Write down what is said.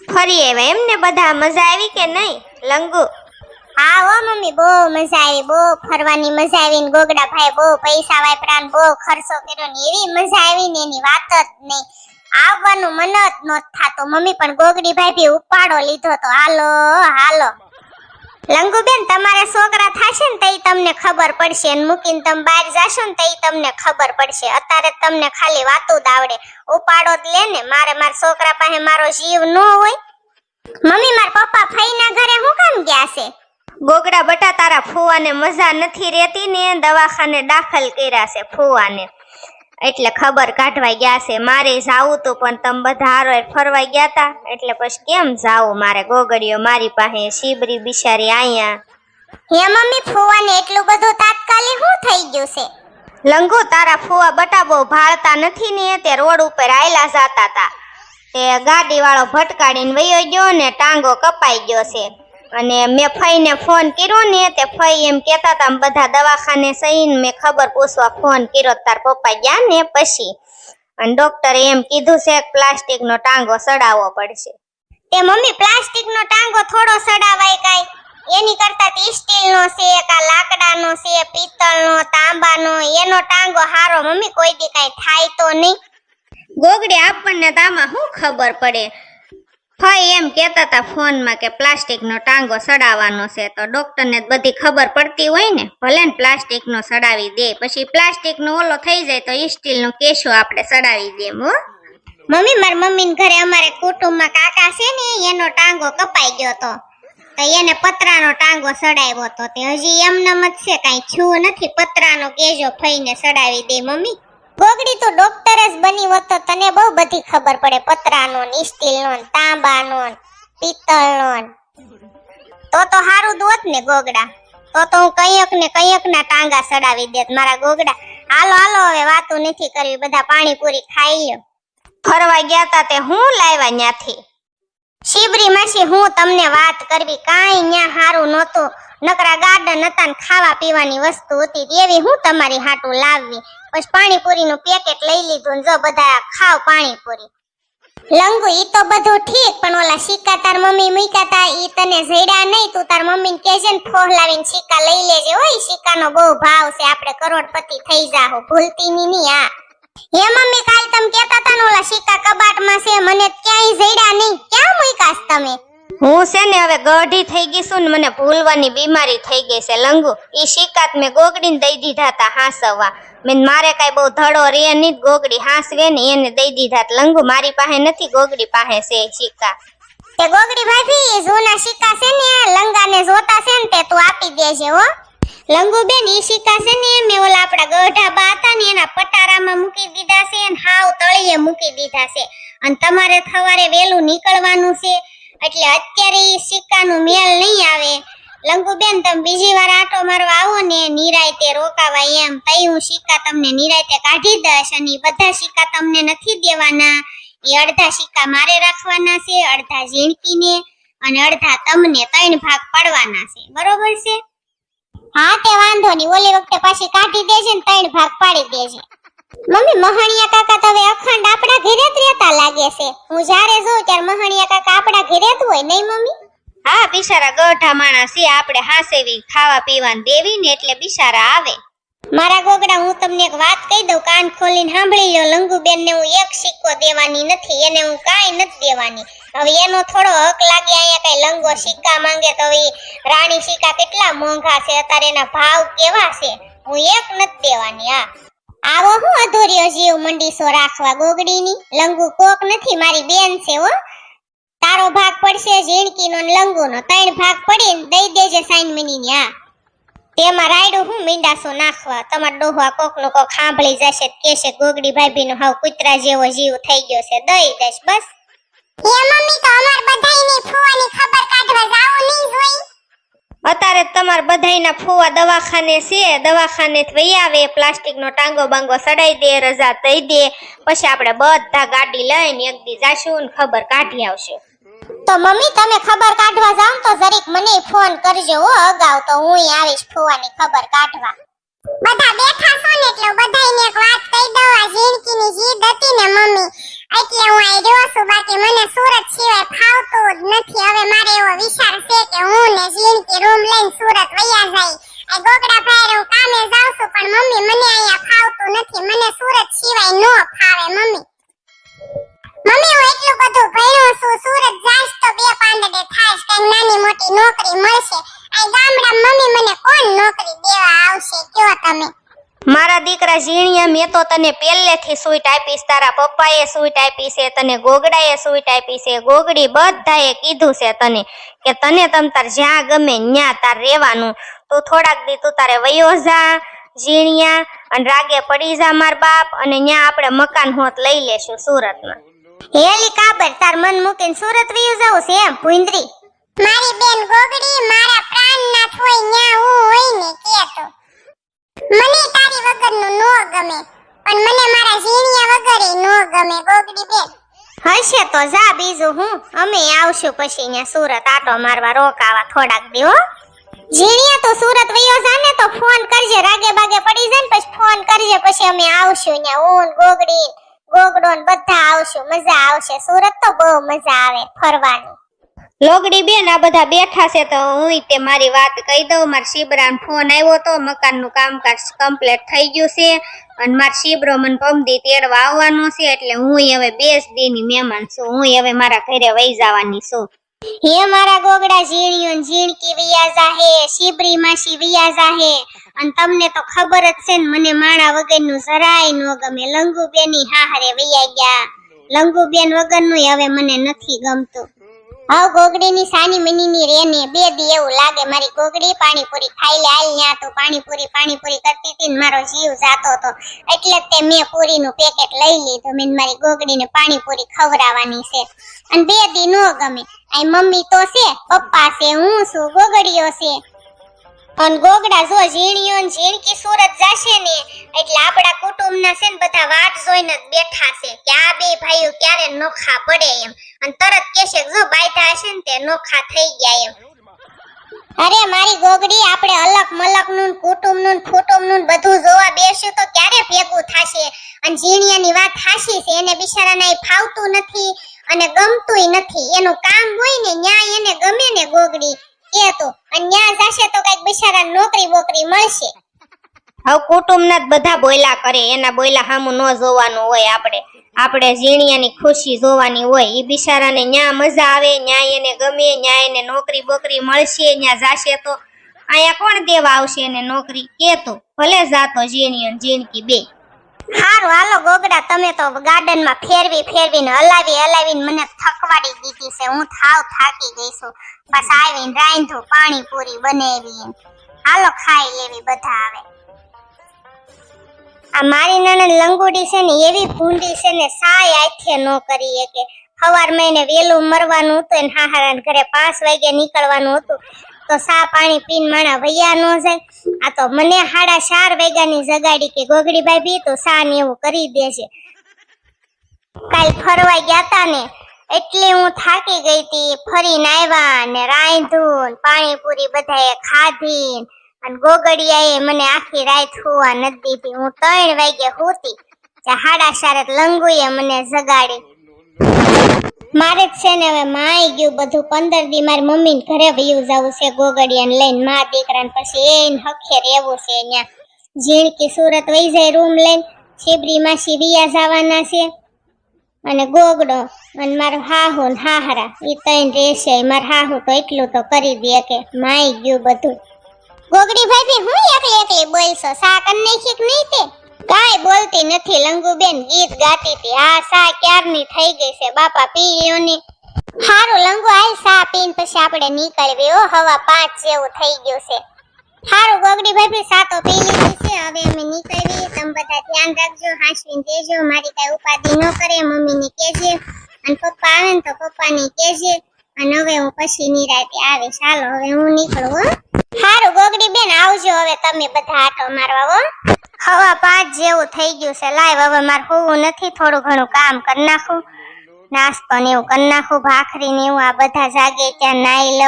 ફરી આવ્યા. એમને બધા મજા આવી કે નહીં? લંગુ? હા હો મમ્મી, બહુ મજા આવી. બહુ ફરવાની મજા આવી ને ગોગડા ભાઈ બહુ પૈસા વાપરા ને બહુ ખર્ચો કર્યો ને એવી મજા આવી ને એની વાત જ નહીં. આવવાનું મન જ ન થાતું. મમ્મી પણ ગોગડી ભાઈ ભી ઉપાડો લીધો તો. હાલો હાલો. લંગુબેન, તમારા છોકરા થાશે ને તઈ તમને ખબર પડશે ને મૂકીને તમે બહાર જાશો ને તઈ તમને ખબર પડશે. અત્યારે તમને ખાલી વાતું જ આવડે. ઉપાડો જ લે ને, મારે મારા છોકરા પાસે મારો જીવ ન હોય. મમ્મી, મારા પપ્પા ફઈના ઘરે હું કામ ગયા છે? ગોગડા બટા તારા ફુવાને મજા નથી રહેતી ને, દવાખાને દાખલ કર્યા છે ફુવાને. એટલે ખબર કાઢવા ગયા છે મારે જાવું તો પણ તમે બધા હારો ફરવા ગયા હતા એટલે પછી કેમ જાવું? મારે ગોગડીઓ મારી પાસે શીબરી બિચારી અહીંયા હે મમ્મી ફુવાને એટલું બધું તાત્કાલિક શું થઈ ગયું છે? લંગો તારા ફુવા બટા બહુ ભાળતા નથી ને તે રોડ ઉપર આયલા જાતા તા. તે ગાડી વાળો ભટકાડીને વયો ગયો ને ટાંગો કપાઈ ગયો છે. અને મેં ફઈને ફોન કર્યો ને તે ફઈ એમ કહેતા હતા બધા દવાખાને સહીને મેં ખબર પૂછવા ફોન કર્યો તાર પપ્પા ગયા ને પછી. અને ડોક્ટરે એમ કીધું છે કે પ્લાસ્ટિકનો ટાંગો સડાવવો પડશે. તે મમ્મી પ્લાસ્ટિક નો ટાંગો થોડો સડાવાય કાઈ? એની કરતા તે સ્ટીલ નો છે કા લાકડાનો છે પિત્તળનો તાંબાનો એનો ટાંગો હારો. મમ્મી કોઈ દી કાઈ થાય તો નહીં. ગોગડે આપણને તો આમાં શું ખબર પડે? ફઈ એમ કહેતા હતા ફોનમાં કે પ્લાસ્ટિકનો ટાંગો સડાવવાનો છે, તો ડોક્ટરને બધી ખબર પડતી હોય ને. ભલે ને પ્લાસ્ટિકનો સડાવી દે, પછી પ્લાસ્ટિકનો ઓલો થઈ જાય તો સ્ટીલનો કેશો આપણે સડાવી દે હો. મમ્મી, મારી મમ્મી ઘરે અમારે કુટુંબમાં કાકા છે ને, એનો ટાંગો કપાઈ ગયો તો. તો એને પતરાનો ટાંગો સડાવ્યો તો. તે હજી એમનામ જ છે, કાંઈ છું નથી, પતરાનો કેજો ફઈને સડાવી દે, મમ્મી. ગોગડી તો ડોક્ટર જ બની હોત તો તને બહુ બધી ખબર પડે. પતરાનો સ્ટીલનો તાંબાનો પિત્તળનો તો તો હારું દોત ને ગોગડા. તો તો હું કયક ને કયક ના ટાંગા સડાવી દેત મારા ગોગડા. હાલો હાલો, હવે વાતું નથી કરવી. બધા પાણીપુરી ખાઈ લ્યો. ફરવા ગયા તા તે હું લાવ્યા ન્યાથી? શિબરી માસી, હું તમને વાત કરવી. કાંઈ ન્યા હારું નહોતું. નકરા ગાર્ડન હતા ને ખાવા પીવાની વસ્તુ હતી એવી હું તમારી હાટું લાવવી. પછી પાણીપુરીનું પેકેટ લઈ લીધું ને જો બધા ખાવ પાણીપુરી. લંગુ ઈ તો બધું ઠીક, પણ ઓલા સિક્કા તાર મમ્મી મૂક્યા તા, ઈ તને જડ્યા નહીં, તું તાર મમ્મીને કહેજે ને ફોહલાવીને સિક્કા લઈ લેજે. ઓય સિક્કાનો બહુ ભાવ છે, આપણે કરોડપતિ થઈ જાહો, ભૂલતી ની નહીં આ. હે મમ્મી, કાલ તમે કહેતા તા ને ઓલા સિક્કા કબાટમાં છે, મને ક્યાંય જડ્યા નહીં, ક્યાં મૂક્યાસ તમે? હું છે ને હવે ગઢી થઈ ગઈ છું ને મને ભૂલવાની બીમારી થઈ ગઈ છે, લંગુ. એ શિકાત મેં ગોગડીને દઈ દીધા હતા હાંસવા મેં મારે કાંઈ બહુ ધડો રે નહીં ગોગડી હાંસવે ને એને દઈ દીધા. લંગુ, મારી પાસે નથી, ગોગડી પાસે છે શિકા તે ગોગડી ભાભી જૂના શિકા છે ને, લંગાને જોતા છે ને તે તું આપી દેજે, હો. લંગુ બેન, ઈ શિકા છે ને, મેં ઓલા આપણા ગઢા બા હતા ને, એના પટારામાં મૂકી દીધા છે ને, હાવ તળિયે મૂકી દીધા છે. અને તમારે સવારે વહેલું નીકળવાનું છે એટલે અત્યારે એ સિક્કાનું મેલ નહીં આવે. લંગુબેન, તમે બીજી વાર આટો મારવા આવો ને નિરાયતે રોકાવા એમ તઈ હું સિક્કા તમને નિરાયતે કાઢી દઈશ અને બધા સિક્કા તમને નથી દેવાના. એ અડધા સિક્કા મારે રાખવાના છે, અડધા ઝીણકીને અને અડધા તમને ત્રણ ભાગ પાડવાના છે. બરોબર છે? હા, તે વાંધો નહીં. ઓલી વખતે પાછી કાઢી દેજે ને ત્રણ ભાગ પાડી દેજે. મમ્મી, મહાણિયા કાકા તો હવે અખંડ આપણા ઘરે જ રહેતા લાગે છે. હું જ્યારે જોઉં ત્યારે મહણિયા કાકા આપણા ઘરે જ હોય નહીં મમ્મી? હા બિચારા ગઢા માણસ છે આપણે હાસેવી ખાવા પીવાનું દેવી ને એટલે બિચારા આવે. મારા ગોગડા હું તમને એક વાત કહી દઉં કાન ખોલીને સાંભળી લો લંગુબેન ને હું એક સિક્કો દેવાની નથી એને હું કાંઈ નથી દેવાની. હવે એનો થોડો હક લાગે અહીંયા કઈ લંગો સિક્કા માંગે તો એ રાણી સિક્કા કેટલા મોંઘા છે અત્યારે એના ભાવ કેવા છે? હું એક નથી દેવાની હા. આવો હું અધૂર્યો જીવ મંડીસો રાખવા ગોગડીની? લંગુ કોક નથી મારી બેન છે, હો. તારો ભાગ પડશે ઝીણકીનો ને લંગુનો. ત્રણ ભાગ પડીને દઈ દેજે સાઈન મિની આ. તેમાં રાયડું હું મીંડાસો નાખવા? તમાર ડોહવા કોક નો કોક સાંભળી જશે કેશે ગોગડી ભાભીનો હાવ કૂતરા જેવો જીવ થઈ ગયો છે. દઈ દઈશ બસ. એ મમ્મી, તો અમાર બધાયની ફુવાની ખબર કાઢવા જાવું નહીં જોઈ? અત્યારે તમારે બધાયના ફુવા દવાખાને છે દવાખાને વહી આવે પ્લાસ્ટિકનો ટાંગો બાંગો સડાઈ દે રજા થઈ દે પછી આપણે બધા ગાડી લઈને એક દી જાશું ને ખબર કાઢી આવશું. તો મમ્મી તમે ખબર કાઢવા જાવ તો જરીક મને ફોન કરજો હો અગાઉ તો હું આવીશ ફુવાની ખબર કાઢવા. બધા બેઠા છો ને એટલે બધાયને એક વાત કહી દઉં આ જિંદગીની જીદ હતી ને મમ્મી એટલે હું આવી રહ્યો છું બાકી મને સુરત સિવાય ફાવતું વૈયા જાય આ ગોગડા ભાઈ હું કામે જાઉં છું પણ મમ્મી મને અહીંયા ફાવતું નથી મને સુરત સિવાય નો ફાવે મમ્મી મમ્મી હું એટલું બધું ભણ્યો છું સુરત જાઈશ તો બે પાંદડે થાઈશ કઈ નાની નોકરી મળશે. આ ગામડા મમ્મી મને કોણ નોકરી દેવા આવશે કયો તમે? મારા દીકરા ઝીણિયા મેં તો તને પહેલેથી સૂઈટ આપીશ તારા પપ્પાએ સૂઈટ આપી છે તને ગોગડાએ સૂઈટ આપી છે ગોગડી બધાએ કીધું છે તને કે તને તમ તાર જ્યાં ગમે ન્યા તાર રહેવાનું. તું થોડાક દી તું તારે વયો જા ઝીણિયા અને રાગે પડી જા માર બાપ અને ન્યા આપણે મકાન હોત લઈ લેશું સુરતમાં. હેલી કાબર તાર મન મૂકીને સુરત વયું જવું છે એમ ભૂંદરી. મારી બેન ગોગડી મારા પ્રાણનાથ થોય ન્યા હું હોય ને કેતો. મને તારી વગરનું નો ગમે, પણ મને મારા ઝીણિયા વગરે નો ગમે, ગોગડી બેન. હશે તો જા બીજું હું, અમે આવશું પછી ન્યા સુરત આટો મારવા રોકાવા થોડાક દી હો. ઝીણિયા તો સુરત વયો જાને તો ફોન કરજે, રાગે બાગે પડી જાય ને પછી ફોન કરજે, પછી અમે આવશું ન્યા. ઊન, ગોગડી ગોગડો બધા આવશું, મજા આવશે. સુરત તો બહુ મજા આવે ફરવાની. લોગડી બેન, આ બધા બેઠા છે તો હું તે મારી વાત કહી દઉં. મારા શિબરાનો ફોન આવ્યો તો મકાનનું કામકાજ કમ્પ્લીટ થઈ ગયું છે અને મારા શિબરો મને પમદી તેડવા આવવાનો છે એટલે હું હવે બેસ દીની મહેમાન છું. હું હવે મારા ઘરે વહી જવાની છું. હે મારા ગોગડા ઝીણિયું ઝીણકી વિયા હે શિબરી માસી વિયા હે અને તમને તો ખબર જ છે ને, મને માણા વગરનું જરાય નો ગમે. લંગુબેની હાહરે વૈયા ગયા. લંગુબેન વગરનું હવે મને નથી ગમતું. હાવ ગોગડીની સાની મનીની રેની, બે દી એવું લાગે મારી ગોગડી પાણીપુરી ખાઈ લે, હાલ ન્યા તો પાણીપુરી પાણીપુરી કરતી હતી ને મારો જીવ જાતો હતો. એટલે તે મેં પૂરીનું પેકેટ લઈ લીધું મેં મારી ગોગડીને પાણીપુરી ખવડાવવાની છે. અને બે દી નો ગમે. આ મમ્મી તો છે, પપ્પા છે, હું છું, ગોગડીઓ છે. અને ગોગડા જો ઝીણીઓ ઝીણકી સુરત જાશે ને, એટલે આપણા કુટુંબના છે ને બધા વાટ જોઈને જ બેઠા છે કે આ બે ભાઈઓ ક્યારે નોખા પડે એમ. અને તરત કહેશે જો બાયધા હશે ને તે નોખા થઈ ગયા એમ. અરે મારી ગોગડી, આપણે અલગ મલકનું કુટુંબનું કુટુંબનું બધું જોવા બેસ્યું તો ક્યારે ભેગું થશે? અને ઝીણિયાની વાત હાશી છે, એને બિચારાને એ ફાવતું નથી અને ગમતુંય નથી. એનું કામ હોય ને ન્યાય એને ગમે ને ગોગડી. કે તો. અને ન્યા જાશે તો કંઈક બિચારા નોકરી બોકરી મળશે. હવે કુટુંબના બધા બોયલા કરે. એના બોયલા સામું ન જોવાનું હોય આપણે. આપણે ઝીણિયાની ખુશી જોવાની હોય. એ બિચારાને ન્યા મજા આવે ન્યા એને ગમે, ન્યા એને નોકરી બોકરી મળશે, ન્યા જાશે તો. અહીંયા કોણ દેવા આવશે એને નોકરી? કે તો. ભલે જાતો ઝીણિયન, ઝીણકી બે હારું, હાલો ગોગડા, તમે તો ગાર્ડનમાં ફેરવી, ફેરવીને હલાવી, હલાવીને મને થકવાડી દીધી છે. હું થાવ થાકી ગઈ છું. બસ આવીને રાંધું, પાણીપુરી બનાવી હાલો, ખાઈ લેવી બધા આવે આ મારી નાના લંગોડી છે ને, એવી ભૂંડી છે ને, સાય આથે નો કરી કે સવાર મહિને વેલું મરવાનું હતું ને હાહારા ઘરે પાંચ વાગે નીકળવાનું હતું. તો સા પાણી પીન માણા વૈયા નો જાય. આ તો મને હાડા ચાર વાગ્યાની જગાડી કે ગોગડી ભાભી તો સા ને એવું કરી દેશે કાલ ફરવા ગયા તા ને એટલે હું થાકી ગઈ હતી ફરીને આવ્યા ને રાંધું પાણીપુરી બધાએ ખાધી અને ગોગડિયાએ મને આખી રાત હોવા નથી દીધી. હું ત્રણ વાગે હોતી. હાડા શારત લંગુએ મને જગાડી. મારે જ છે ને હવે માય ગયું બધું પંદર દી મારી મમ્મી ઘરે વયું જવું છે ગોગડિયાને લઈને, મા દીકરાને પછી એને હખે રહેવું છે ત્યાં ઝીણકી સુરત વહી જાય રૂમ લઈને શિબરી માસી વિયા જવાના છે. અને ગોગડો અને મારો હાહુ ને હાહરા એ ત્રણ રહેશે, મારા હાહુ તો એટલું તો કરી દે કે માય ગયું બધું. ગોગડી ભાભી, હું એકલી એકલી બોલશો? સા કર નાખી નહીં તે? કાંઈ બોલતી નથી લંગુબેન, ગીત ગાતી હતી. આ સા ક્યારની થઈ ગઈ છે બાપા પીયો ની હારું, લંગુ આય સા પીન પછી આપણે નીકળવી. હો હવા પાંચ જેવું થઈ ગયું છે. હારું, ગોગડી ભાભી, સા તો પી લીધી છે. હવે અમે નીકળવી તમે બધા ધ્યાન રાખજો, હાંસવીને દેજો મારી કાંઈ ઉપાધિ ન કરે, મમ્મીને કહેજે. અને પપ્પા આવે ને તો પપ્પાને કહેજે. અને હવે હું પછી નિરાતે આવીશ. હાલો, હવે હું નીકળું, હો. હારું, ગોગડી બેન, આવજો હવે તમે બધા આટો મારવા, હો. હવા પાંચ જેવું થઈ ગયું છે લાઈવ હવે મારે હોવું નથી, થોડું ઘણું કામ કરી નાખું. નાસ્તો ને એવું કરી નાખું, ભાખરી ને એવું, આ બધા જાગે, ત્યાં નાઈ લઉં.